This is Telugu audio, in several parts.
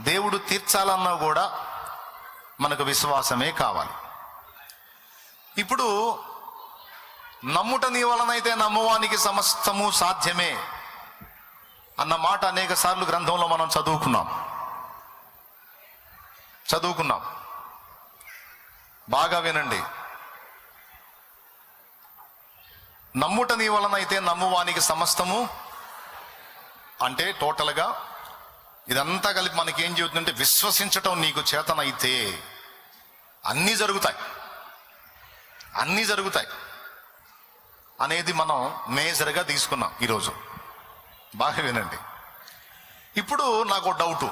దేవుడు తీర్చాలన్నా కూడా మనకు విశ్వాసమే కావాలి. ఇప్పుడు నమ్ముట నీ వలనైతే నమ్మవానికి సమస్తము సాధ్యమే అన్న మాట అనేక సార్లు గ్రంథంలో మనం చదువుకున్నాం. చదువుకున్నాం. బాగా వినండి. నమ్ముట నీ వలనైతే నమ్మువానికి సమస్తము అంటే టోటల్గా ఇదంతా కలిపి మనకేం చెబుతుందంటే విశ్వసించటం నీకు చేతనైతే అన్నీ జరుగుతాయి. అన్నీ జరుగుతాయి. అనేది మనం మేజర్గా తీసుకున్నాం ఈరోజు. బాగా వినండి. ఇప్పుడు నాకు డౌటు.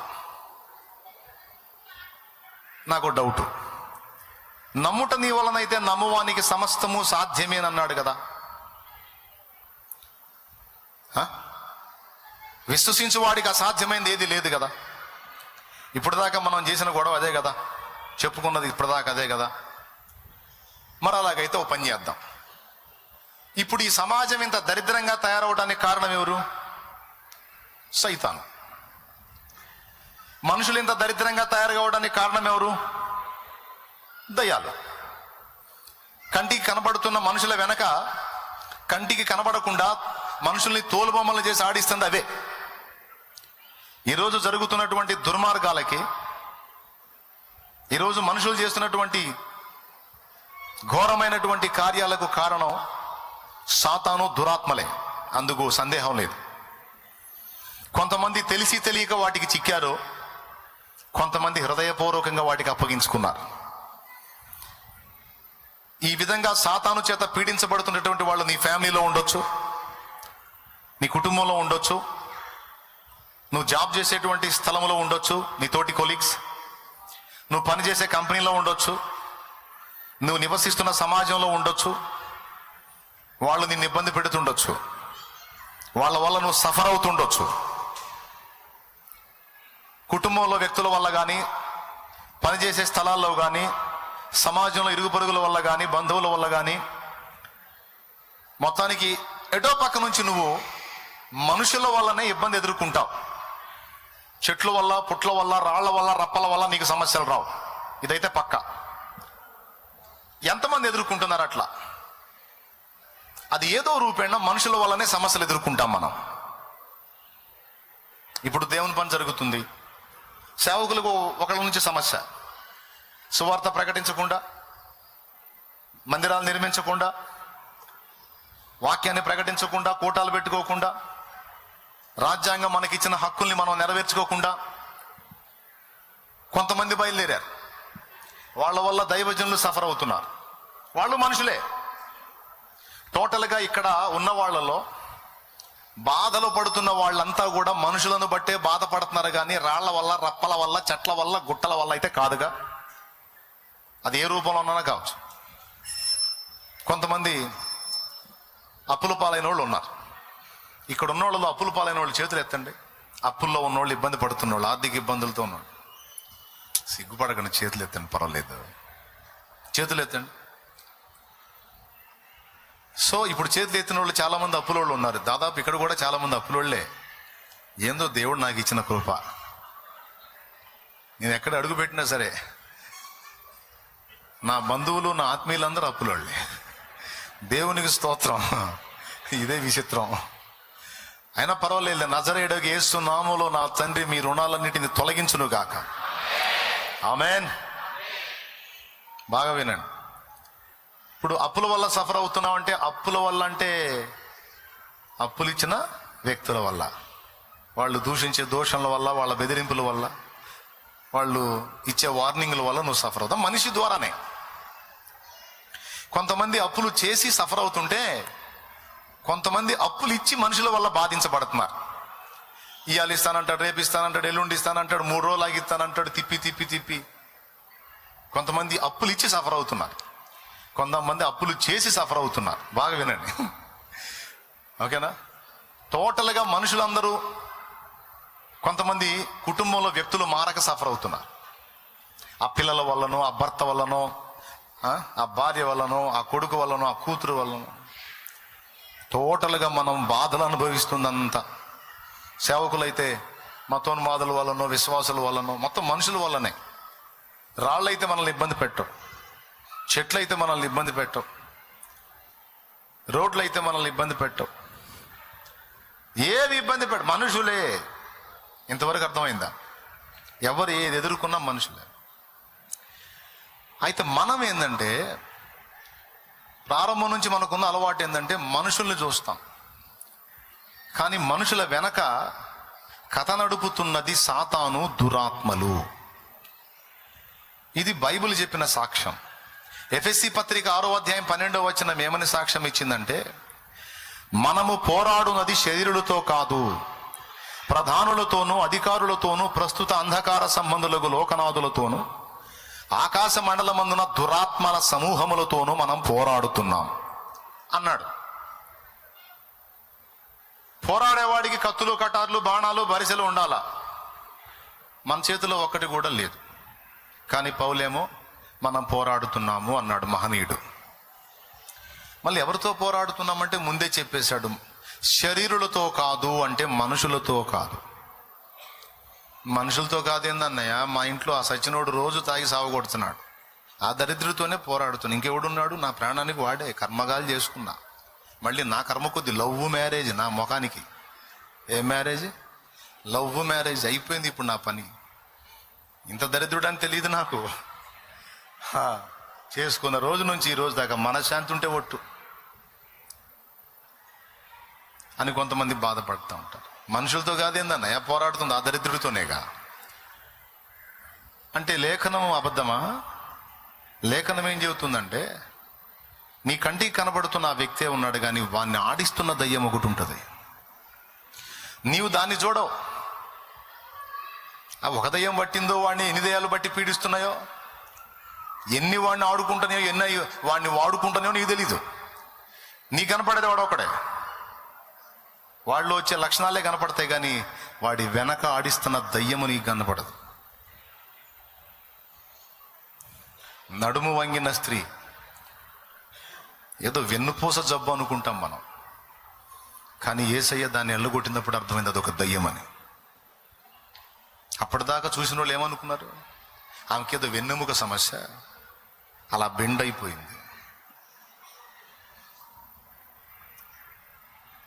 నాకు డౌటు. నమ్ముట నీ వలనైతే నమ్మువానికి సమస్తము సాధ్యమేనన్నాడు కదా. విశ్వసించు వాడికి అసాధ్యమైనది ఏది లేదు కదా. ఇప్పటిదాకా మనం చేసిన గొడవ అదే కదా. చెప్పుకున్నది ఇప్పటిదాకా అదే కదా. మరి అలాగైతే ఓ పని చేద్దాం. ఇప్పుడు ఈ సమాజం ఇంత దరిద్రంగా తయారవడానికి కారణం ఎవరు? సైతాను. మనుషులు ఇంత దరిద్రంగా తయారు కావడానికి కారణం ఎవరు? దయ్యాలు. కంటికి కనబడుతున్న మనుషుల వెనక కంటికి కనబడకుండా మనుషుల్ని తోలుబొమ్మలు చేసి ఆడిస్తుంది అవే. ఈరోజు జరుగుతున్నటువంటి దుర్మార్గాలకి ఈరోజు మనుషులు చేస్తున్నటువంటి ఘోరమైనటువంటి కార్యాలకు కారణం సాతాను దురాత్మలే. అందుకు సందేహం లేదు. కొంతమంది తెలిసి తెలియక వాటికి చిక్కారు కొంతమంది హృదయపూర్వకంగా వాటికి అప్పగించుకున్నారు. ఈ విధంగా సాతాను చేత పీడించబడుతున్నటువంటి వాళ్ళు నీ ఫ్యామిలీలో ఉండొచ్చు నీ కుటుంబంలో ఉండొచ్చు నువ్వు జాబ్ చేసేటువంటి స్థలంలో ఉండొచ్చు నీ తోటి కొలీగ్స్ నువ్వు పనిచేసే కంపెనీలో ఉండొచ్చు. నువ్వు నివసిస్తున్న సమాజంలో ఉండొచ్చు. వాళ్ళు నిన్ను ఇబ్బంది పెడుతుండొచ్చు. వాళ్ళ వల్ల నువ్వు సఫర్ అవుతుండొచ్చు. కుటుంబంలో వ్యక్తుల వల్ల కానీ పనిచేసే స్థలాల్లో కానీ సమాజంలో ఇరుగు పొరుగుల వల్ల కానీ బంధువుల వల్ల కానీ మొత్తానికి ఎటో పక్క నుంచి నువ్వు మనుషుల వల్లనే ఇబ్బంది ఎదుర్కొంటావు. చెట్ల వల్ల పుట్ల వల్ల రాళ్ళ వల్ల రప్పల వల్ల నీకు సమస్యలు రావు. ఇదైతే పక్క. ఎంతమంది ఎదుర్కొంటున్నారు అట్లా? అది ఏదో రూపేణ మనుషుల వల్లనే సమస్యలు ఎదుర్కొంటాం మనం. ఇప్పుడు దేవుని పని జరుగుతుంది. సేవకులకు ఒకళ్ళ నుంచి సమస్య. సువార్త ప్రకటించకుండా మందిరాలు నిర్మించకుండా వాక్యాన్ని ప్రకటించకుండా కూటాలు పెట్టుకోకుండా రాజ్యాంగం మనకిచ్చిన హక్కుల్ని మనం నెరవేర్చుకోకుండా కొంతమంది బయలుదేరారు. వాళ్ళ వల్ల దైవజనులు సఫర్ అవుతున్నారు. వాళ్ళు మనుషులే. టోటల్గా ఇక్కడ ఉన్న వాళ్ళలో బాధలు పడుతున్న వాళ్ళంతా కూడా మనుషులను బట్టే బాధపడుతున్నారు కానీ రాళ్ళ వల్ల రప్పల వల్ల చెట్ల వల్ల గుట్టల వల్ల అయితే కాదుగా. అది ఏ రూపంలో ఉన్నా కావచ్చు. కొంతమంది అప్పుల పాలైన వాళ్ళు ఉన్నారు. ఇక్కడ ఉన్న వాళ్ళలో అప్పులు పాలైన వాళ్ళు చేతులు ఎత్తండి. అప్పుల్లో ఉన్నోళ్ళు ఇబ్బంది పడుతున్న వాళ్ళు ఆర్థిక ఇబ్బందులతో ఉన్నాడు సిగ్గుపడకండి చేతులు ఎత్తండి పర్వాలేదు. చేతులు ఎత్తండి. సో ఇప్పుడు చేతులు ఎత్తిన వాళ్ళు చాలామంది అప్పుల వాళ్ళు ఉన్నారు. దాదాపు ఇక్కడ కూడా చాలామంది అప్పుల వాళ్ళే ఏందో దేవుడు నాకు ఇచ్చిన కృప. నేను ఎక్కడ అడుగు పెట్టినా సరే నా బంధువులు నా ఆత్మీయులందరూ అప్పులోళ్ళే. దేవునికి స్తోత్రం. ఇదే విచిత్రం. అయినా పర్వాలేదు నజరేడకి ఏసు నామలో నా తండ్రి మీ రుణాలన్నిటిని తొలగించును గాక ఆమెన్. బాగా వినండి. ఇప్పుడు అప్పుల వల్ల సఫర్ అవుతున్నావు అంటే అప్పుల వల్ల అంటే అప్పులు ఇచ్చిన వ్యక్తుల వల్ల వాళ్ళు దూషించే దోషంల వల్ల వాళ్ళ బెదిరింపుల వల్ల వాళ్ళు ఇచ్చే వార్నింగ్ల వల్ల నువ్వు సఫర్ అవుతావు. మనిషి ద్వారానే. కొంతమంది అప్పులు చేసి సఫర్ అవుతుంటే కొంతమంది అప్పులు ఇచ్చి మనుషుల వల్ల బాధించబడుతున్నారు. ఇవాళ ఇస్తానంటాడు రేపు ఇస్తానంటాడు ఎల్లుండి ఇస్తానంటాడు మూడు రోజులు ఆగిస్తానంటాడు తిప్పి తిప్పి తిప్పి. కొంతమంది అప్పులు ఇచ్చి సఫర్ అవుతున్నారు. కొంతమంది అప్పులు చేసి సఫర్ అవుతున్నారు. బాగా వినండి. ఓకేనా? టోటల్గా మనుషులందరూ కొంతమంది కుటుంబంలో వ్యక్తులు మారక సఫర్ అవుతున్నారు. ఆ పిల్లల వల్లనో ఆ భర్త వల్లనో ఆ భార్య వల్లనో ఆ కొడుకు వల్లనో ఆ కూతురు వల్లనో. టోటల్గా మనం బాధలు అనుభవిస్తుందంత. సేవకులైతే మతోన్మాదుల వల్లనో విశ్వాసుల వల్లనో మొత్తం మనుషుల వల్లనే. రాళ్ళైతే మనల్ని ఇబ్బంది పెట్టవు చెట్లయితే మనల్ని ఇబ్బంది పెట్టవు రోడ్లు అయితే మనల్ని ఇబ్బంది పెట్టవు ఏవి ఇబ్బంది పెట్ట మనుషులే. ఇంతవరకు అర్థమైందా? ఎవరు ఏది ఎదుర్కొన్నా మనుషులే. అయితే మనం ఏంటంటే ప్రారంభం నుంచి మనకున్న అలవాటు ఏంటంటే మనుషుల్ని చూస్తాం. కానీ మనుషుల వెనక కథ నడుపుతున్నది సాతాను దురాత్మలు. ఇది బైబిల్ చెప్పిన సాక్ష్యం. ఎఫ్ఎస్సి పత్రిక ఆరో అధ్యాయం పన్నెండవ వచ్చిన ఏమని సాక్ష్యం ఇచ్చిందంటే మనము పోరాడునది శరీరులతో కాదు ప్రధానులతోనూ అధికారులతోనూ ప్రస్తుత అంధకార సంబంధులకు లోకనాథులతోనూ ఆకాశ మండలమందున దురాత్మల సమూహములతోనూ మనం పోరాడుతున్నాం. అన్నాడు. పోరాడేవాడికి కత్తులు కటార్లు బాణాలు బరిసెలు ఉండాలా? మన చేతిలో ఒక్కటి కూడా లేదు. కానీ పౌలేమో మనం పోరాడుతున్నాము అన్నాడు మహనీయుడు. మళ్ళీ ఎవరితో పోరాడుతున్నామంటే ముందే చెప్పేశాడు. శరీరులతో కాదు అంటే మనుషులతో కాదు. మనుషులతో కాదేందన్నయ్య? మా ఇంట్లో ఆ సచినోడు రోజు తాగి సాగుకొడుతున్నాడు ఆ దరిద్రతోనే పోరాడుతున్నాను ఇంకెవడున్నాడు? నా ప్రాణానికి వాడే. కర్మగాలు చేసుకున్నా. మళ్ళీ నా కర్మ కొద్ది లవ్ మ్యారేజ్ నా ముఖానికి. ఏ మ్యారేజ్? లవ్ మ్యారేజ్ అయిపోయింది ఇప్పుడు నా పని. ఇంత దరిద్రుడు అని తెలియదు నాకు. చేసుకున్న రోజు నుంచి ఈ రోజు దాకా మనశ్శాంతి ఉంటే ఒట్టు. అని కొంతమంది బాధపడుతూ ఉంటారు. మనుషులతో కాదేందన్నయ్య పోరాడుతుంది ఆ దరిద్రుడితోనేగా. అంటే లేఖనం అబద్ధమా? లేఖనం ఏం చెబుతుందంటే నీ కంటికి కనబడుతున్న ఆ వ్యక్తే ఉన్నాడు కానీ వాడిని ఆడిస్తున్న దయ్యం ఒకటి ఉంటుంది. నీవు దాన్ని చూడవు. ఆ ఒక దయ్యం పట్టిందో వాడిని ఎన్ని దయ్యాలు బట్టి పీడిస్తున్నాయో? ఎన్ని వాడిని ఆడుకుంటున్నాయో ఎన్ని వాడిని వాడుకుంటున్నాయో నీకు తెలీదు. నీ కనపడేది వాడు ఒకడే. వాళ్ళు వచ్చే లక్షణాలే కనపడతాయి కానీ వాడి వెనక ఆడిస్తున్న దయ్యము నీకు కనపడదు. నడుము వంగిన స్త్రీ. ఏదో వెన్నుపూస జబ్బు అనుకుంటాం మనం. కానీ ఏసయ్య దాన్ని ఎల్లగొట్టినప్పుడు అర్థమైంది అదొక అని అప్పటిదాకా చూసిన వాళ్ళు ఏమనుకున్నారు? ఆమెకేదో వెన్నెముక సమస్య. అలా బెండ్ అయిపోయింది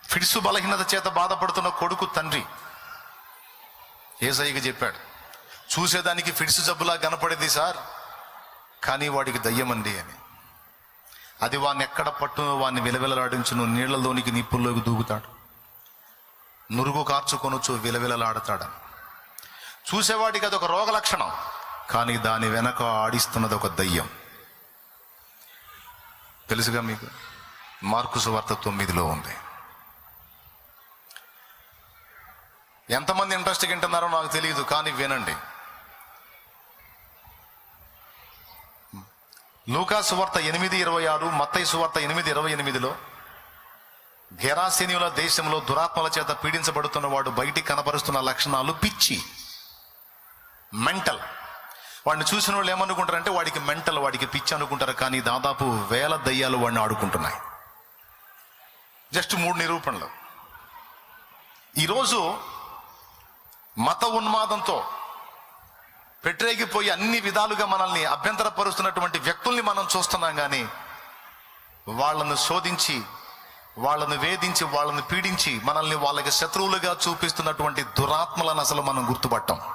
ఫిడ్సు బలహీనత చేత బాధపడుతున్న కొడుకు తండ్రి ఏసైకి చెప్పాడు చూసేదానికి ఫిడ్సు జబ్బులా కనపడేది సార్ కానీ వాడికి దయ్యమండి అని. అది వాడిని ఎక్కడ పట్టును వాడిని విలవిలలాడించును నీళ్ళలోనికి నిప్పుల్లోకి దూకుతాడు. నురుగు కార్చుకొనొచ్చు విలవిలలాడతాడు చూసేవాడికి అది ఒక రోగ లక్షణం కానీ దాని వెనక ఆడిస్తున్నది ఒక దయ్యం. తెలుసుగా మీకు? మార్కుసు వార్త తొమ్మిదిలో ఉంది. ఎంతమంది ఇంట్రెస్ట్ వింటున్నారో నాకు తెలియదు కానీ వినండి. లూకా సువార్త ఎనిమిది ఇరవై ఆరు మత్తయ్య సువార్త ఎనిమిది ఇరవై ఎనిమిదిలో గెరాసినియుల దేశంలో దురాత్మల చేత పీడించబడుతున్న వాడు బయటికి కనపరుస్తున్న లక్షణాలు పిచ్చి మెంటల్. వాడిని చూసిన వాళ్ళు ఏమనుకుంటారంటే వాడికి మెంటల్ వాడికి పిచ్చి అనుకుంటారు కానీ దాదాపు వేల దయ్యాలు వాడిని ఆడుకుంటున్నాయి. జస్ట్ మూడు నిరూపణలు. ఈరోజు మత ఉన్మాదంతో పెట్టరేగిపోయి అన్ని విధాలుగా మనల్ని అభ్యంతరపరుస్తున్నటువంటి వ్యక్తుల్ని మనం చూస్తున్నాం కానీ వాళ్ళను శోధించి వాళ్ళను వేధించి వాళ్ళను పీడించి మనల్ని వాళ్ళకి శత్రువులుగా చూపిస్తున్నటువంటి దురాత్మలను అసలు మనం గుర్తుపట్టాం.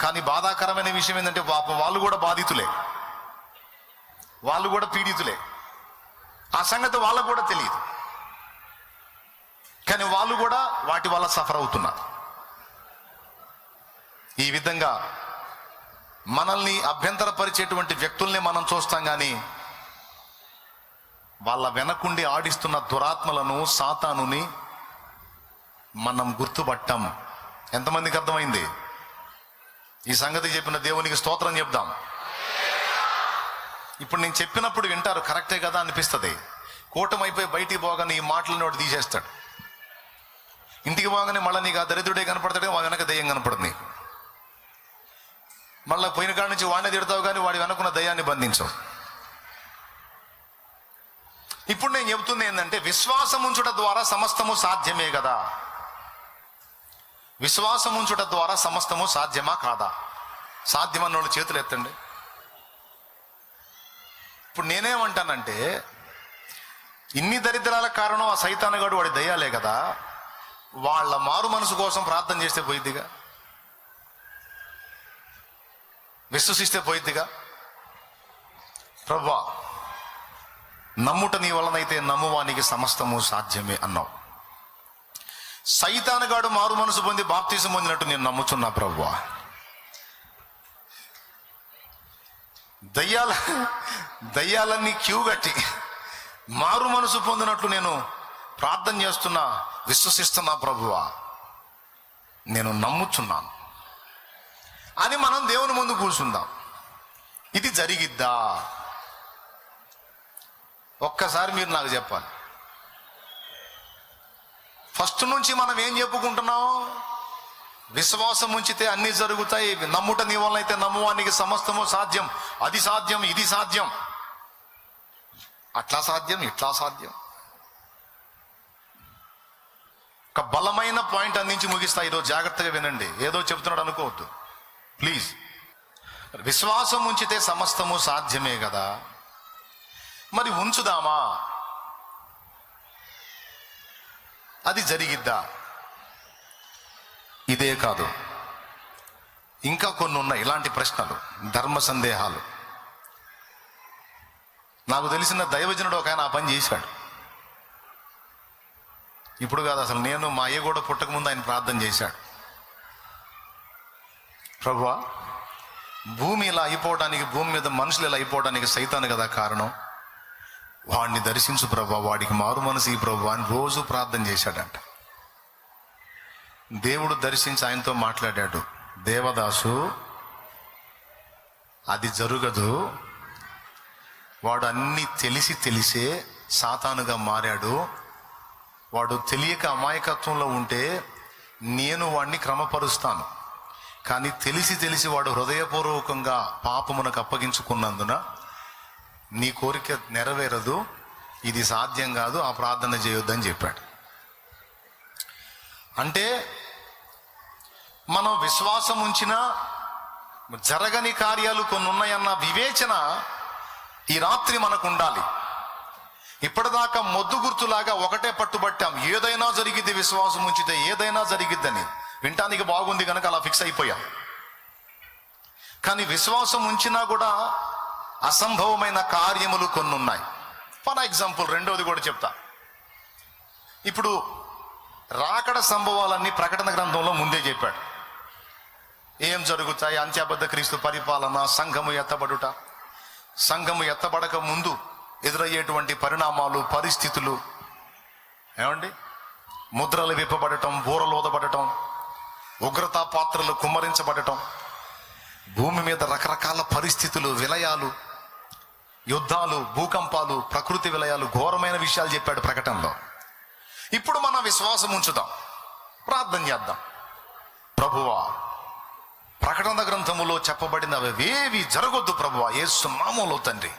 కానీ బాధాకరమైన విషయం ఏంటంటే పాపం వాళ్ళు కూడా బాధితులే. వాళ్ళు కూడా పీడితులే. ఆ సంగతి వాళ్ళకు కూడా తెలియదు. కానీ వాళ్ళు కూడా వాటి వల్ల సఫర్ అవుతున్నారు. ఈ విధంగా మనల్ని అభ్యంతరపరిచేటువంటి వ్యక్తుల్ని మనం చూస్తాం కానీ వాళ్ళ వెనకుండి ఆడిస్తున్న దురాత్మలను సాతానుని మనం గుర్తుపట్టం. ఎంతమందికి అర్థమైంది? ఈ సంగతి చెప్పిన దేవునికి స్తోత్రం చెప్దాం. ఇప్పుడు నేను చెప్పినప్పుడు వింటారు కరెక్టే కదా అనిపిస్తుంది. కూటమైపోయి బయటికి పోగానే ఈ మాటలను వాడు తీసేస్తాడు. ఇంటికి పోగానే మళ్ళీ నీకు ఆ దరిద్రుడే కనపడతాడే మా వెనక దయ్యం కనపడుతుంది. మళ్ళీ పోయిన కాడ నుంచి వాడిని తిడతావు కానీ వాడి వెనకున్న దయాన్ని బంధించవు ఇప్పుడు నేను చెబుతుంది ఏంటంటే విశ్వాసం ఉంచుట ద్వారా సమస్తము సాధ్యమే కదా. విశ్వాసం ఉంచుట ద్వారా సమస్తము సాధ్యమా కాదా? సాధ్యమన్న వాళ్ళు చేతులు ఎత్తండి. ఇప్పుడు నేనేమంటానంటే ఇన్ని దరిద్రాల కారణం ఆ సైతానగాడు వాడి దయ్యాలే కదా. వాళ్ళ మారు మనసు కోసం ప్రార్థన చేస్తే పోయిద్దిగా. విశ్వసిస్తే పోయిద్దిగా? ప్రభా నమ్ముట నీ వలనైతే నమ్మువానికి సమస్తము సాధ్యమే అన్నావు. సైతానగాడు మారు మనసు పొంది బాప్తీసం పొందినట్టు నేను నమ్ముచున్నా ప్రవ్వా దయ్యాల దయ్యాలన్నీ క్యూ కట్టి మారు మనసు పొందినట్లు నేను ప్రార్థన చేస్తున్నా విశ్వసిస్తున్నా ప్రభువా నేను నమ్ముచున్నాను. అని మనం దేవుని ముందు కూర్చుందాం. ఇది జరిగిద్దా? ఒక్కసారి మీరు నాకు చెప్పాలి. ఫస్ట్ నుంచి మనం ఏం చెప్పుకుంటున్నాం? విశ్వాసం ఉంచితే అన్నీ జరుగుతాయి. నమ్ముట నీ వలన అయితే నమ్మువానికి సమస్తము సాధ్యం. అది సాధ్యం ఇది సాధ్యం. అట్లా సాధ్యం ఇట్లా సాధ్యం. ఒక బలమైన పాయింట్ అందించి ముగిస్తా. ఈరోజు జాగ్రత్తగా వినండి. ఏదో చెప్తున్నాడు అనుకోవద్దు. ప్లీజ్. విశ్వాసం ఉంచితే సమస్తము సాధ్యమే కదా? మరి ఉంచుదామా? అది జరిగిద్దా? ఇదే కాదు. ఇంకా కొన్ని ఉన్నాయి ఇలాంటి ప్రశ్నలు ధర్మ సందేహాలు. నాకు తెలిసిన దైవజనుడు ఒక ఆయన ఆ పని చేశాడు. ఇప్పుడు కాదు అసలు నేను మా అయ్య కూడా పుట్టకముందు ఆయన ప్రార్థన చేశాడు. ప్రభా భూమి ఇలా అయిపోవడానికి భూమి మీద మనుషులు ఇలా అయిపోవడానికి సైతాను కదా కారణం? వాడిని దర్శించు ప్రభా వాడికి మారు మనసు ఈ ప్రభు అని రోజు ప్రార్థన చేశాడంట. దేవుడు దర్శించి ఆయనతో మాట్లాడాడు. దేవదాసు అది జరగదు. వాడు అన్ని తెలిసి తెలిసే సాతానుగా మారాడు. వాడు తెలియక అమాయకత్వంలో ఉంటే నేను వాడిని క్రమపరుస్తాను. కానీ తెలిసి తెలిసి వాడు హృదయపూర్వకంగా పాపమునకు అప్పగించుకున్నందున నీ కోరిక నెరవేరదు ఇది సాధ్యం కాదు ఆ ప్రార్థన చేయొద్దని చెప్పాడు. అంటే మనం విశ్వాసం ఉంచిన జరగని కార్యాలు కొన్ని ఉన్నాయన్న వివేచన ఈ రాత్రి మనకు ఉండాలి ఇప్పటిదాకా మొద్దు గుర్తులాగా ఒకటే పట్టుబట్టాం. ఏదైనా జరిగిద్ది విశ్వాసం ఉంచితే ఏదైనా జరిగిద్దని. వినటానికి బాగుంది కనుక అలా ఫిక్స్ అయిపోయాం. కానీ విశ్వాసం ఉంచినా కూడా అసంభవమైన కార్యములు కొన్ని ఉన్నాయి ఫర్ ఎగ్జాంపుల్ రెండవది కూడా చెప్తా. ఇప్పుడు రాకడ సంభవాలన్నీ ప్రకటన గ్రంథంలో ముందే చెప్పాడు. ఏం జరుగుతాయి? అంత్యాబద్ధ క్రీస్తు పరిపాలన సంఘము ఎత్తబడుట. సంఘము ఎత్తబడక ముందు ఎదురయ్యేటువంటి పరిణామాలు పరిస్థితులు ఏమండి? ముద్రలు విప్పబడటం బూరలోదబడటం ఉగ్రతా పాత్రలు కుమ్మరించబడటం భూమి మీద రకరకాల పరిస్థితులు విలయాలు యుద్ధాలు భూకంపాలు ప్రకృతి విలయాలు ఘోరమైన విషయాలు చెప్పాడు ప్రకటనలో. ఇప్పుడు మన విశ్వాసం ఉంచుదాం. ప్రార్థన చేద్దాం. ప్రభువా ప్రకటన గ్రంథములో చెప్పబడిన అవేవి జరగొద్దు ప్రభువా ఏసు నామములో తండ్రి.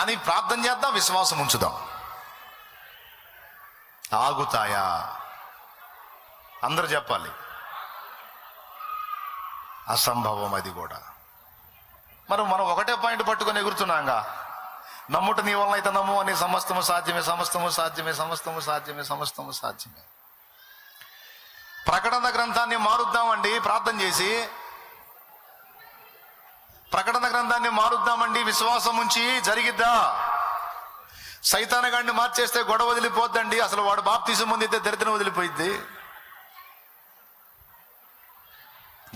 అని ప్రార్థన చేద్దాం విశ్వాసం ఉంచుదాం. ఆగుతాయా? అందరూ చెప్పాలి. అసంభవం అది కూడా. మరి మనం ఒకటే పాయింట్ పట్టుకొని ఎగురుతున్నాంగా. నమ్ముట నీ వలన అయితే నమ్ము అని సమస్తము సాధ్యమే సమస్తము సాధ్యమే సమస్తము సాధ్యమే సమస్తము సాధ్యమే. ప్రకటన గ్రంథాన్ని మారుద్దామండి ప్రార్థన చేసి. ప్రకటన గ్రంథాన్ని మారుద్దామండి విశ్వాసం ఉంచి జరిగిద్దా? సైతానగాడిని మార్చేస్తే గొడవ వదిలిపోద్దండి అసలు వాడు బాప్తీసం అయితే దరిద్రం వదిలిపోయిద్ది.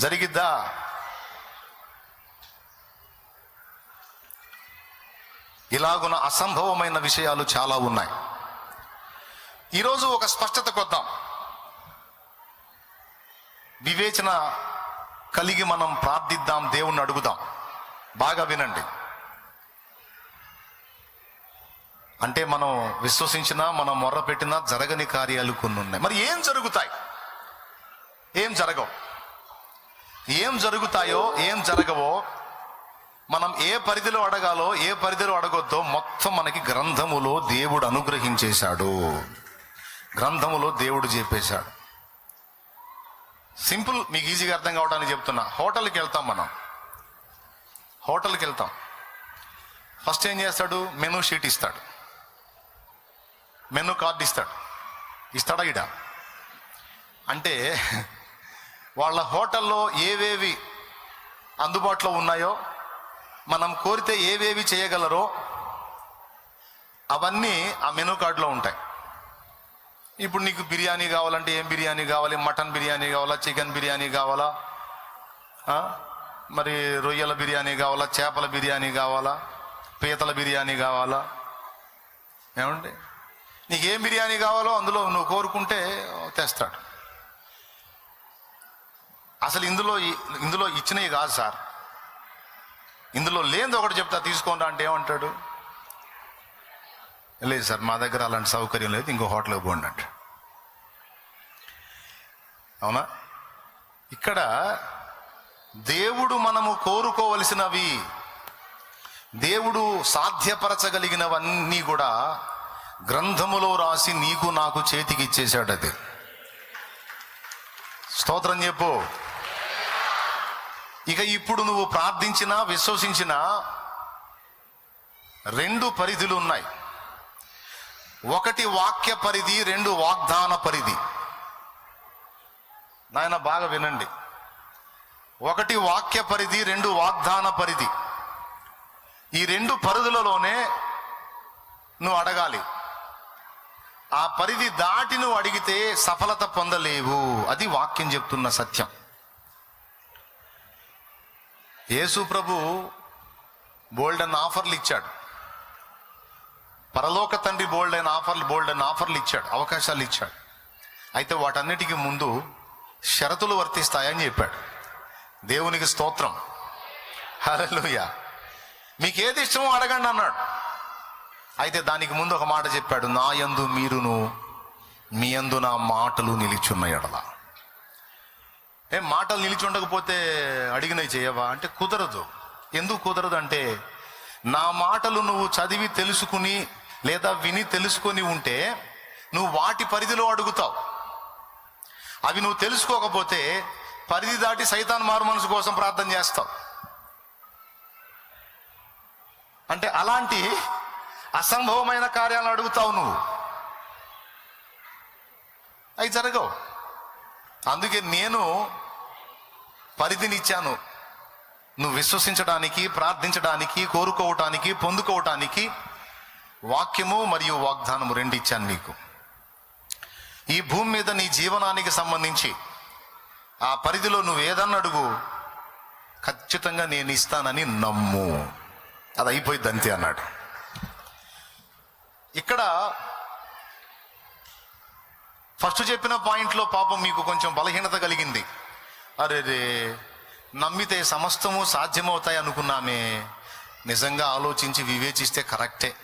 జరిగిద్దా? ఇలాగున అసంభవమైన విషయాలు చాలా ఉన్నాయి. ఈరోజు ఒక స్పష్టత కొద్దాం. వివేచన కలిగి మనం ప్రార్థిద్దాం దేవుణ్ణి అడుగుదాం. బాగా వినండి. అంటే మనం విశ్వసించినా మనం మొర్ర పెట్టినా జరగని కార్యాలు కొన్ని ఉన్నాయి మరి ఏం జరుగుతాయి? ఏం జరగవు? ఏం జరుగుతాయో ఏం జరగవో మనం ఏ పరిధిలో అడగాలో ఏ పరిధిలో అడగొద్దో మొత్తం మనకి గ్రంథములో దేవుడు అనుగ్రహించేశాడు. గ్రంథములో దేవుడు చెప్పేశాడు. సింపుల్ మీకు ఈజీగా అర్థం కావడానికి చెప్తున్నా. హోటల్కి వెళ్తాం మనం. హోటల్కి వెళ్తాం. ఫస్ట్ ఏం చేస్తాడు? మెనూ షీట్ ఇస్తాడు. మెనూ కార్డు ఇస్తాడు. ఇస్తాడా ఇడా? అంటే వాళ్ళ హోటల్లో ఏవేవి అందుబాటులో ఉన్నాయో మనం కోరితే ఏవేవి చేయగలరో అవన్నీ ఆ మెనూ కార్డులో ఉంటాయి. ఇప్పుడు నీకు బిర్యానీ కావాలంటే ఏం బిర్యానీ కావాలి? మటన్ బిర్యానీ కావాలా? చికెన్ బిర్యానీ కావాలా? మరి రొయ్యల బిర్యానీ కావాలా? చేపల బిర్యానీ కావాలా? పీతల బిర్యానీ కావాలా? ఏమండి? నీకు ఏం బిర్యానీ కావాలో అందులో నువ్వు కోరుకుంటే తెస్తాడు. అసలు ఇందులో ఇందులో ఇచ్చినవి కాదు సార్. ఇందులో లేనిది ఒకటి చెప్తా తీసుకోండి అంటే ఏమంటాడు? లేదు సార్ మా దగ్గర అలాంటి సౌకర్యం లేదు ఇంకో హోటల్కి పోండి అంట అవునా? ఇక్కడ దేవుడు మనము కోరుకోవలసినవి దేవుడు సాధ్యపరచగలిగినవన్నీ కూడా గ్రంథములో రాసి నీకు నాకు చేతికి ఇచ్చేశాడు అది. స్తోత్రం చెప్పు. ఇక ఇప్పుడు నువ్వు ప్రార్థించినా విశ్వసించినా రెండు పరిధులు ఉన్నాయి. ఒకటి వాక్య పరిధి రెండు వాగ్దాన పరిధి. నాయన బాగా వినండి. ఒకటి వాక్య పరిధి రెండు వాగ్దాన పరిధి. ఈ రెండు పరిధులలోనే నువ్వు అడగాలి. ఆ పరిధి దాటి నువ్వు అడిగితే సఫలత పొందలేవు. అది వాక్యం చెప్తున్న సత్యం. యేసు ప్రభు బోల్డెన్ ఆఫర్లు ఇచ్చాడు. పరలోక తండ్రి బోల్డెన్ ఆఫర్లు బోల్డెన్ ఆఫర్లు ఇచ్చాడు అవకాశాలు ఇచ్చాడు. అయితే వాటన్నిటికీ ముందు షరతులు వర్తిస్తాయని చెప్పాడు. దేవునికి స్తోత్రం. హరలుయ మీకు ఏది ఇష్టమో అడగండి అన్నాడు. అయితే దానికి ముందు ఒక మాట చెప్పాడు నా యందు మీరును మీ యందు నా మాటలు నిలిచున్న ఎడల. ఏ మాటలు నిలిచి ఉండకపోతే అడిగినవి చేయవా? అంటే కుదరదు. ఎందుకు కుదరదు అంటే నా మాటలు నువ్వు చదివి తెలుసుకుని లేదా విని తెలుసుకొని ఉంటే నువ్వు వాటి పరిధిలో అడుగుతావు. అవి నువ్వు తెలుసుకోకపోతే పరిధి దాటి సైతాన్ మారు మనసు కోసం ప్రార్థన చేస్తావు. అంటే అలాంటి అసంభవమైన కార్యాలను అడుగుతావు నువ్వు. అవి జరగవు. అందుకే నేను పరిధినిచ్చాను. నువ్వు విశ్వసించడానికి ప్రార్థించడానికి కోరుకోవటానికి పొందుకోవటానికి వాక్యము మరియు వాగ్దానము రెండు ఇచ్చాను నీకు. ఈ భూమి మీద నీ జీవనానికి సంబంధించి ఆ పరిధిలో నువ్వు ఏదన్నా అడుగు ఖచ్చితంగా నేను ఇస్తానని నమ్ము. అది అయిపోయింది అంతే అన్నాడు. ఇక్కడ ఫస్ట్ చెప్పిన పాయింట్లో పాపం మీకు కొంచెం బలహీనత కలిగింది. అరే రే నమ్మితే సమస్తము సాధ్యమవుతాయి అనుకున్నామే. నిజంగా ఆలోచించి వివేచిస్తే కరెక్టే.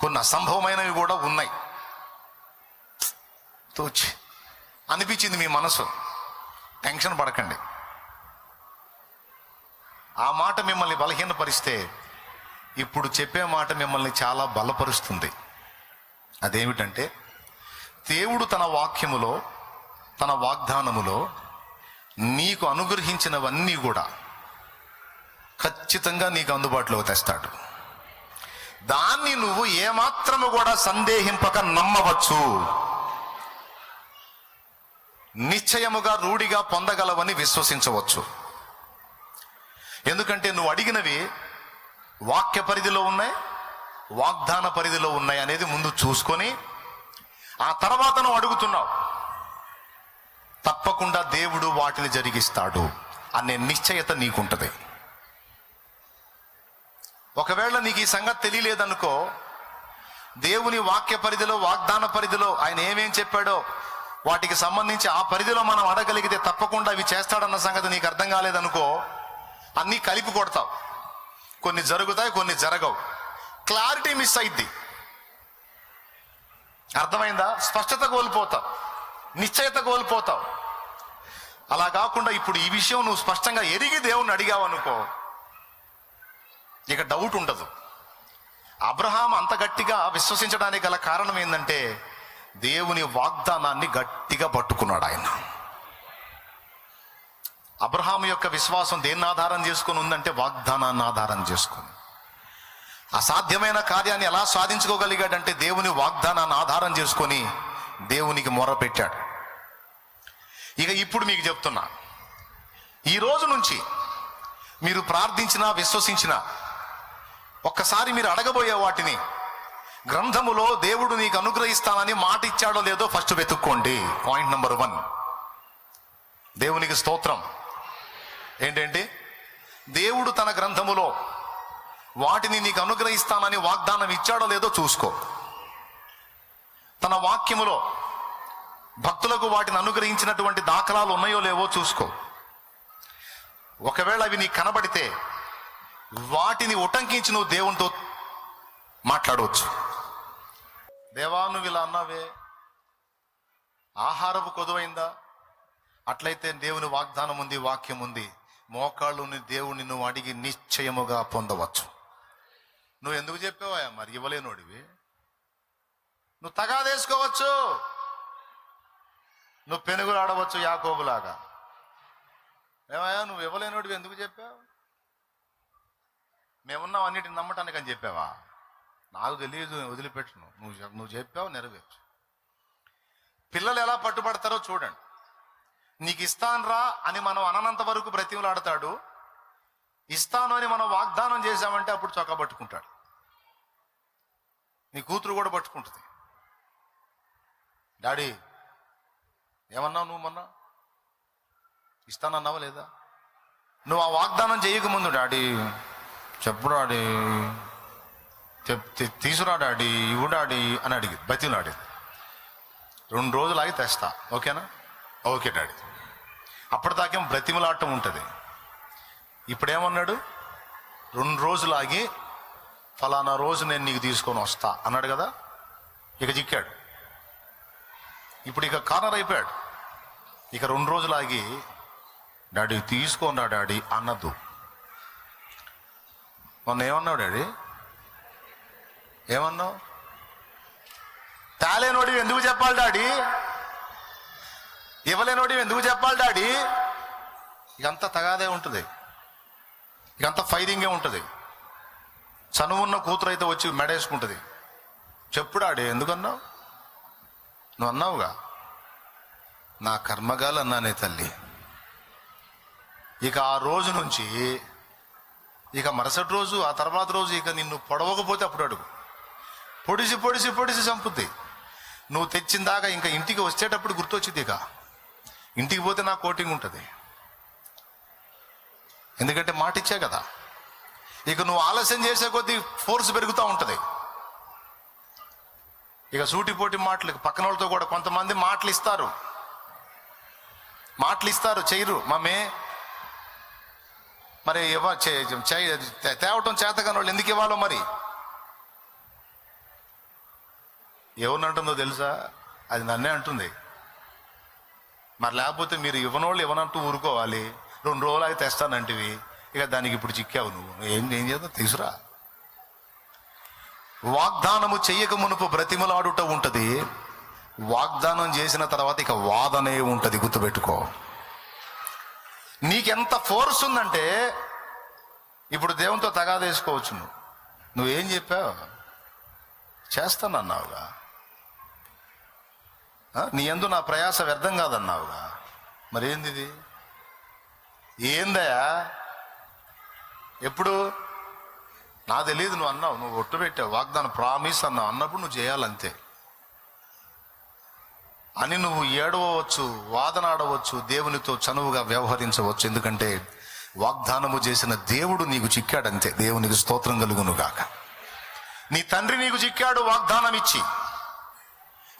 కొన్ని అసంభవమైనవి కూడా ఉన్నాయి. తోచి. అనిపించింది మీ మనసు. టెన్షన్ పడకండి. ఆ మాట మిమ్మల్ని బలహీనపరిస్తే ఇప్పుడు చెప్పే మాట మిమ్మల్ని చాలా బలపరుస్తుంది. అదేమిటంటే దేవుడు తన వాక్యములో తన వాగ్దానములో నీకు అనుగ్రహించినవన్నీ కూడా ఖచ్చితంగా నీకు అందుబాటులోకి తెస్తాడు. దాన్ని నువ్వు ఏమాత్రము కూడా సందేహింపక నమ్మవచ్చు. నిశ్చయముగా రూఢిగా పొందగలవని విశ్వసించవచ్చు. ఎందుకంటే నువ్వు అడిగినవి వాక్య పరిధిలో ఉన్నాయి వాగ్దాన పరిధిలో ఉన్నాయి అనేది ముందు చూసుకొని ఆ తర్వాత నువ్వు అడుగుతున్నావు. తప్పకుండా దేవుడు వాటిని జరిగిస్తాడు అనే నిశ్చయత నీకుంటుంది. ఒకవేళ నీకు ఈ సంగతి తెలియలేదనుకో దేవుని వాక్య పరిధిలో వాగ్దాన పరిధిలో ఆయన ఏమేం చెప్పాడో వాటికి సంబంధించి ఆ పరిధిలో మనం అడగలిగితే తప్పకుండా అవి చేస్తాడన్న సంగతి నీకు అర్థం కాలేదనుకో అన్నీ కలిపి కొడతావు. కొన్ని జరుగుతాయి కొన్ని జరగవు. క్లారిటీ మిస్ అయిద్ది. అర్థమైందా? స్పష్టత కోల్పోతావు. నిశ్చయత కోల్పోతావు. అలా కాకుండా ఇప్పుడు ఈ విషయం నువ్వు స్పష్టంగా ఎరిగి దేవుణ్ణి అడిగావు అనుకో ఇక డౌట్ ఉండదు. అబ్రహాం అంత గట్టిగా విశ్వసించడానికి గల కారణం ఏంటంటే దేవుని వాగ్దానాన్ని గట్టిగా పట్టుకున్నాడు ఆయన. అబ్రహాం యొక్క విశ్వాసం దేన్ని ఆధారం చేసుకొని ఉందంటే వాగ్దానాన్ని ఆధారం చేసుకొని. అసాధ్యమైన కార్యాన్ని ఎలా సాధించుకోగలిగాడంటే దేవుని వాగ్దానాన్ని ఆధారం చేసుకొని దేవునికి మొరపెట్టాడు ఇక ఇప్పుడు మీకు చెప్తున్నా. ఈ రోజు నుంచి మీరు ప్రార్థించినా విశ్వసించినా ఒక్కసారి మీరు అడగబోయే వాటిని గ్రంథములో దేవుడు నీకు అనుగ్రహిస్తానని మాట ఇచ్చాడో లేదో ఫస్ట్ వెతుక్కోండి. పాయింట్ నెంబర్ వన్ దేవునికి స్తోత్రం. ఏంటంటే దేవుడు తన గ్రంథములో వాటిని నీకు అనుగ్రహిస్తానని వాగ్దానం ఇచ్చాడో లేదో చూసుకో. తన వాక్యములో భక్తులకు వాటిని అనుగ్రహించినటువంటి దాఖలాలు ఉన్నాయో లేవో చూసుకో. ఒకవేళ అవి నీకు కనబడితే వాటిని ఉటంకించి నువ్వు దేవునితో మాట్లాడవచ్చు. దేవా నువ్వు ఇలా అన్నావే ఆహారపు కొదువైందా? అట్లయితే దేవుని వాగ్దానం ఉంది వాక్యం ఉంది. మోకాళ్ళుని దేవుని నువ్వు అడిగి నిశ్చయముగా పొందవచ్చు. నువ్వు ఎందుకు చెప్పావా మరి ఇవ్వలేనోడివి. నువ్వు తగాదేసుకోవచ్చు నువ్వు పెనుగులు ఆడవచ్చు యాకోబులాగా. ఏమయ్యా నువ్వు ఇవ్వలేనోడివి ఎందుకు చెప్పావు? మేమున్నాం అన్నిటిని నమ్మటానికి అని చెప్పావా? నాకు తెలియదు వదిలిపెట్టును నువ్వు నువ్వు చెప్పావు నెరవేర్చు. పిల్లలు ఎలా పట్టుబడతారో చూడండి. నీకు ఇస్తాను రా అని మనం అననంత వరకు బ్రతిమలాడతాడు. ఇస్తాను అని మనం వాగ్దానం చేశామంటే అప్పుడు చొక్కా పట్టుకుంటాడు. నీ కూతురు కూడా పట్టుకుంటుంది. డాడీ ఏమన్నావు నువ్వు మొన్న? ఇస్తానన్నావా లేదా? నువ్వు ఆ వాగ్దానం చేయకముందు డాడీ చెప్పు డాడీ తీసురా డాడీ ఇవ్వు డాడీ అని అడిగి బతిలాడి రెండు రోజులు ఆగి తెస్తా. ఓకేనా? Okay daddy. అప్పటిదాకేం బ్రతిమలాటం ఉంటుంది. ఇప్పుడేమన్నాడు? రెండు రోజులు ఆగి ఫలానా రోజు నేను నీకు తీసుకొని వస్తా. అన్నాడు కదా? ఇక చిక్కాడు. ఇప్పుడు ఇక కార్నర్ అయిపోయాడు. ఇక రెండు రోజులు ఆగి డాడీ తీసుకోండా డాడీ అన్నద్దు. మొన్న ఏమన్నావు డాడీ? ఏమన్నావు? తేలేనోడి ఎందుకు చెప్పాలి డాడీ? ఇవ్వలేనోడి ఎందుకు చెప్పాలి డాడీ? ఇకంతా తగాదే ఉంటుంది. ఇకంతా ఫైరింగే ఉంటుంది. చనువున్న కూతురు అయితే వచ్చి మెడేసుకుంటుంది. చెప్పు డాడీ ఎందుకన్నావు? నువ్వు అన్నావుగా? నా కర్మగాలు అన్నానే తల్లి. ఇక ఆ రోజు నుంచి ఇక మరుసటి రోజు ఆ తర్వాత రోజు ఇక నిన్ను పొడవకపోతే అప్పుడు అడుగు. పొడిసి పొడిసి పొడిసి చంపుద్ది. నువ్వు తెచ్చిన దాకా ఇంకా ఇంటికి వచ్చేటప్పుడు గుర్తొచ్చింది ఇక. ఇంటికి పోతే నా కోటింగ్ ఉంటుంది. ఎందుకంటే మాట ఇచ్చా కదా. ఇక నువ్వు ఆలస్యం చేసే కొద్దీ ఫోర్స్ పెరుగుతూ ఉంటుంది. ఇక సూటిపోటి మాటలు పక్కన వాళ్ళతో కూడా కొంతమంది మాటలు ఇస్తారు మాటలు ఇస్తారు చేయరు. మమ్మే మరి ఇవ్వ తేవటం చేతగాని వాళ్ళు ఎందుకు ఇవ్వాలో మరి? ఎవరినంటుందో తెలుసా? అది నన్నే అంటుంది. మరి లేకపోతే మీరు ఇవ్వనోళ్ళు ఇవ్వనంటూ ఊరుకోవాలి. రెండు రోజులు అయితే తెస్తానంటివి. ఇక దానికి ఇప్పుడు చిక్కావు నువ్వు. ఏం ఏం చేద్దాం? తీసురా. వాగ్దానము చెయ్యక మునుపు బ్రతిమలాడుట ఉంటుంది. వాగ్దానం చేసిన తర్వాత ఇక వాదనే ఉంటుంది గుర్తుపెట్టుకో. నీకెంత ఫోర్స్ ఉందంటే ఇప్పుడు దేవునితో తగాదేసుకోవచ్చు నువ్వు. నువ్వేం చెప్పావు? చేస్తానన్నావుగా. నీ ఎందు నా ప్రయాస వ్యర్థం కాదన్నావుగా. మరేంది ఇది ఏందయా ఎప్పుడు? నా తెలియదు నువ్వు అన్నావు నువ్వు ఒట్టు పెట్టావు వాగ్దానం ప్రామిస్ అన్నావు అన్నప్పుడు నువ్వు చేయాలంతే. అని నువ్వు ఏడవచ్చు వాదనాడవచ్చు దేవునితో చనువుగా వ్యవహరించవచ్చు ఎందుకంటే వాగ్దానము చేసిన దేవుడు నీకు చిక్కాడంతే దేవునికి స్తోత్రం కలుగును గాక నీ తండ్రి నీకు చిక్కాడు వాగ్దానం ఇచ్చి.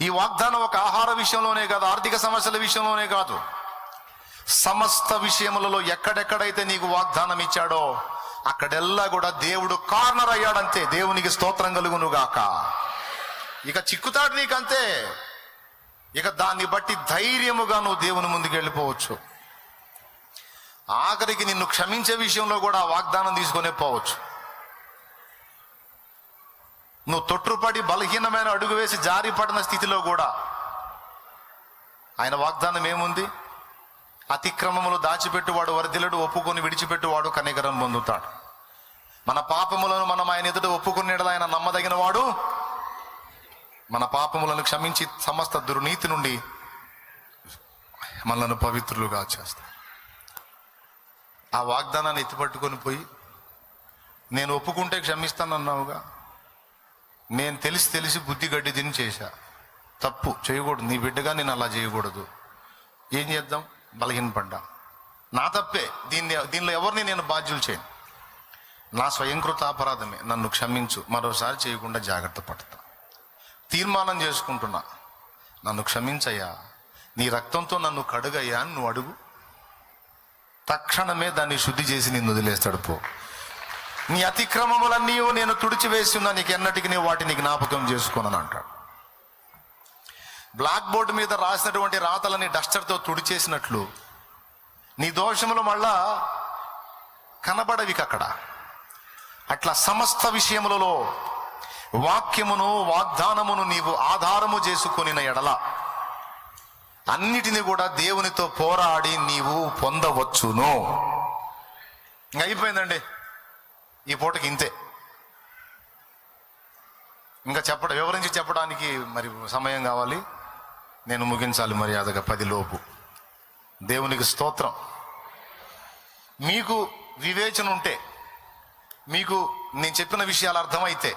ఈ వాగ్దానం ఒక ఆహార విషయంలోనే కాదు ఆర్థిక సమస్యల విషయంలోనే కాదు. సమస్త విషయములలో ఎక్కడెక్కడైతే నీకు వాగ్దానం ఇచ్చాడో అక్కడెల్లా కూడా దేవుడు కార్నర్ అయ్యాడంతే. దేవునికి స్తోత్రం కలుగును గాక ఇక చిక్కుతాడు నీకంతే. ఇక దాన్ని బట్టి ధైర్యముగా నువ్వు దేవుని ముందుకు వెళ్ళిపోవచ్చు. ఆఖరికి నిన్ను క్షమించే విషయంలో కూడా వాగ్దానం తీసుకునే పోవచ్చు. నువ్వు తొట్టుపడి బలహీనమైన అడుగు వేసి జారి పడిన స్థితిలో కూడా ఆయన వాగ్దానం ఏముంది? అతిక్రమములు దాచిపెట్టువాడు వరదిలడు ఒప్పుకొని విడిచిపెట్టువాడు కనికరం పొందుతాడు. మన పాపములను మనం ఆయన ఎదుట ఒప్పుకునేలా ఆయన నమ్మదగిన వాడు మన పాపములను క్షమించి సమస్త దుర్నీతి నుండి మనల్ని పవిత్రులుగా చేస్తాడు. ఆ వాగ్దానాన్ని ఎత్తిపట్టుకొని పోయి నేను ఒప్పుకుంటే క్షమిస్తానన్నావుగా. నేను తెలిసి తెలిసి బుద్ధి గడ్డి తిని చేశా. తప్పు చేయకూడదు. నీ బిడ్డగా నేను అలా చేయకూడదు. ఏం చేద్దాం? బలహీనపడ్డా. నా తప్పే. దీన్ని దీనిలో ఎవరిని నేను బాధ్యులు చేయను. నా స్వయంకృత అపరాధమే. నన్ను క్షమించు. మరోసారి చేయకుండా జాగ్రత్త పడతా. తీర్మానం చేసుకుంటున్నా. నన్ను క్షమించయ్యా. నీ రక్తంతో నన్ను కడుగయ్యా అని నువ్వు అడుగు. తక్షణమే దాన్ని శుద్ధి చేసి నిన్ను వదిలేస్తాడు. పో. నీ అతిక్రమములన్నీ నేను తుడిచివేసి ఉన్నా నీకు ఎన్నటికి నీ వాటిని జ్ఞాపకం చేసుకోనని అంటాడు. బ్లాక్ బోర్డు మీద రాసినటువంటి రాతలని డస్టర్తో తుడిచేసినట్లు. నీ దోషములు మళ్ళా కనబడవిక అక్కడ. అట్లా సమస్త విషయములలో వాక్యమును వాగ్దానమును నీవు ఆధారము చేసుకొనిన ఎడల. అన్నిటిని కూడా దేవునితో పోరాడి నీవు పొందవచ్చును. ఇంకా అయిపోయిందండి. ఈ పూటకి ఇంతే. ఇంకా చెప్పడం వివరించి చెప్పడానికి మరి సమయం కావాలి. నేను ముగించాలి మర్యాదగా పదిలోపు. దేవునికి స్తోత్రం. మీకు వివేచన ఉంటే మీకు నేను చెప్పిన విషయాలు అర్థమైతే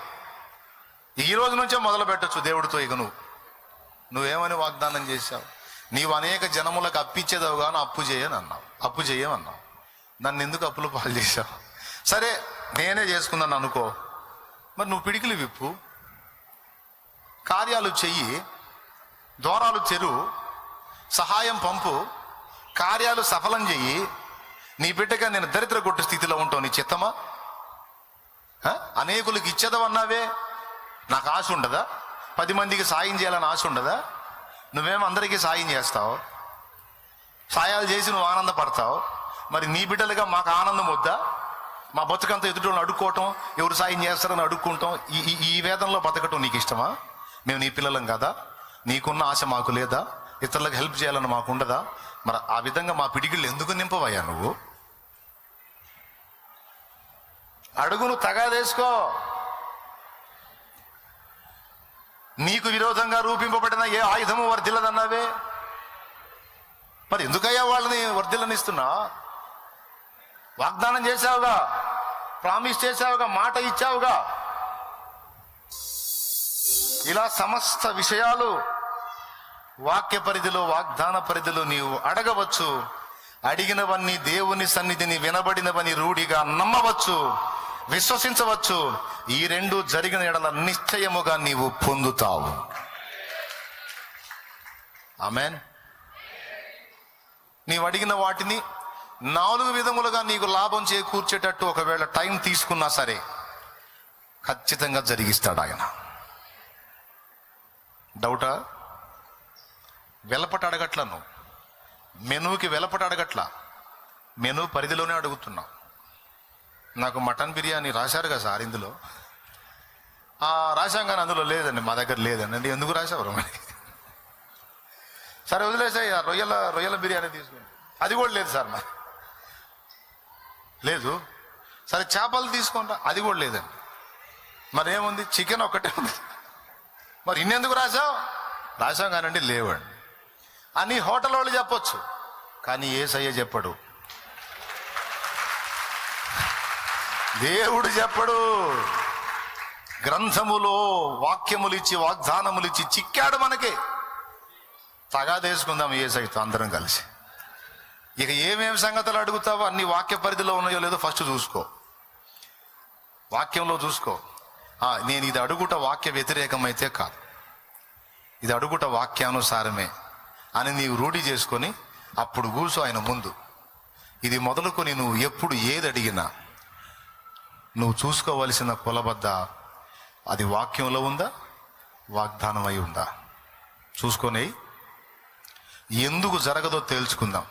ఈ రోజు నుంచే మొదలు పెట్టచ్చు దేవుడితో ఇక నువ్వు. నువ్వేమని వాగ్దానం చేశావు? నీవు అనేక జనములకు అప్పిచ్చేదావు కానీ అప్పు చేయని అన్నావు అప్పు చేయమన్నావు. నన్ను ఎందుకు అప్పులు పాలు చేశావు? సరే నేనే చేసుకున్నాను అనుకో. మరి నువ్వు పిడికిలు విప్పు. కార్యాలు చెయ్యి. దూరాలు చెరువు సహాయం పంపు కార్యాలు సఫలం చెయ్యి నీ బిడ్డగా నేను దరిద్ర కొట్టు స్థితిలో ఉంటావు నీ చిత్తమా? ఆ? అనేకులకు ఇచ్చేదవన్నావే నాకు ఆశ ఉండదా? పది మందికి సాయం చేయాలని ఆశ ఉండదా? నువ్వేమో అందరికీ సాయం చేస్తావు? సాయాలు చేసి నువ్వు ఆనందపడతావు? మరి నీ బిడ్డలుగా మాకు ఆనందం వద్దా? మా బతుకంతా ఎదుటి అడుక్కోవటం ఎవరు సాయం చేస్తారని అడుక్కుంటాం. ఈ- ఈ వేదంలో బతకటం నీకు ఇష్టమా? మేము నీ పిల్లలం కదా? నీకున్న ఆశ మాకు లేదా? ఇతరులకు హెల్ప్ చేయాలని మాకు ఉండదా? మరి ఆ విధంగా మా పిడిగిళ్ళు ఎందుకు నింపవయ్యా నువ్వు? అడుగును తగాదేసుకో. నీకు విరోధంగా రూపింపబడిన ఏ ఆయుధము వర్ధిల్లదన్నావే? మరి ఎందుకయ్యా వాళ్ళని వర్ధిల్లనిస్తున్నా? వాగ్దానం చేశావుగా ప్రామిస్ చేశావుగా మాట ఇచ్చావుగా. ఇలా సమస్త విషయాలు వాక్య పరిధిలో వాగ్దాన పరిధిలో నీవు అడగవచ్చు. అడిగినవన్నీ దేవుని సన్నిధిని వినబడినవని రూఢిగా నమ్మవచ్చు. విశ్వసించవచ్చు. ఈ రెండు జరిగిన ఎడల నిశ్చయముగా నీవు పొందుతావు. ఆమెన్. నీవు అడిగిన వాటిని నాలుగు విధములుగా నీకు లాభం చేకూర్చేటట్టు ఒకవేళ టైం తీసుకున్నా సరే ఖచ్చితంగా జరిగిస్తాడు ఆయన. డౌటా? వెలపట అడగట్లా నువ్వు మెనూకి వెలపట అడగట్లా. మెనూ పరిధిలోనే అడుగుతున్నావు నాకు మటన్ బిర్యానీ రాశారు కదా సార్ ఇందులో? రాశాం కానీ అందులో లేదండి మా దగ్గర లేదండి. ఎందుకు రాశావు మరి? సరే వదిలేసాయి రొయ్యల రొయ్యల బిర్యానీ తీసుకుని అది కూడా లేదు సార్ మరి లేదు. సరే చేపలు తీసుకుంటా. అది కూడా లేదండి. మరి ఏముంది చికెన్ ఒక్కటే ఉంది. మరి ఇన్నెందుకు రాసావు? రాసాం కానండి లేవండి. అని హోటల్ వాళ్ళు చెప్పొచ్చు. కానీ ఏ చెప్పడు. దేవుడు చెప్పడు. గ్రంథములో వాక్యములు ఇచ్చి ఇచ్చి చిక్కాడు మనకి. తగాదేసుకుందాం ఏ అందరం కలిసి. ఇక ఏమేమి సంగతులు అడుగుతావో అన్ని వాక్య పరిధిలో ఉన్నాయో లేదో ఫస్ట్ చూసుకో. వాక్యంలో చూసుకో. నేను ఇది అడుగుట వాక్య వ్యతిరేకమైతే కాదు. ఇది అడుగుట వాక్యానుసారమే. అని నీవు రూఢి చేసుకొని అప్పుడు కూర్చో ఆయన ముందు. ఇది మొదలుకొని నువ్వు ఎప్పుడు ఏది అడిగినా నువ్వు చూసుకోవలసిన కొలబద్ద అది వాక్యంలో ఉందా? వాగ్దానం అయి ఉందా చూసుకొని ఎందుకు జరగదో తేల్చుకుందాం.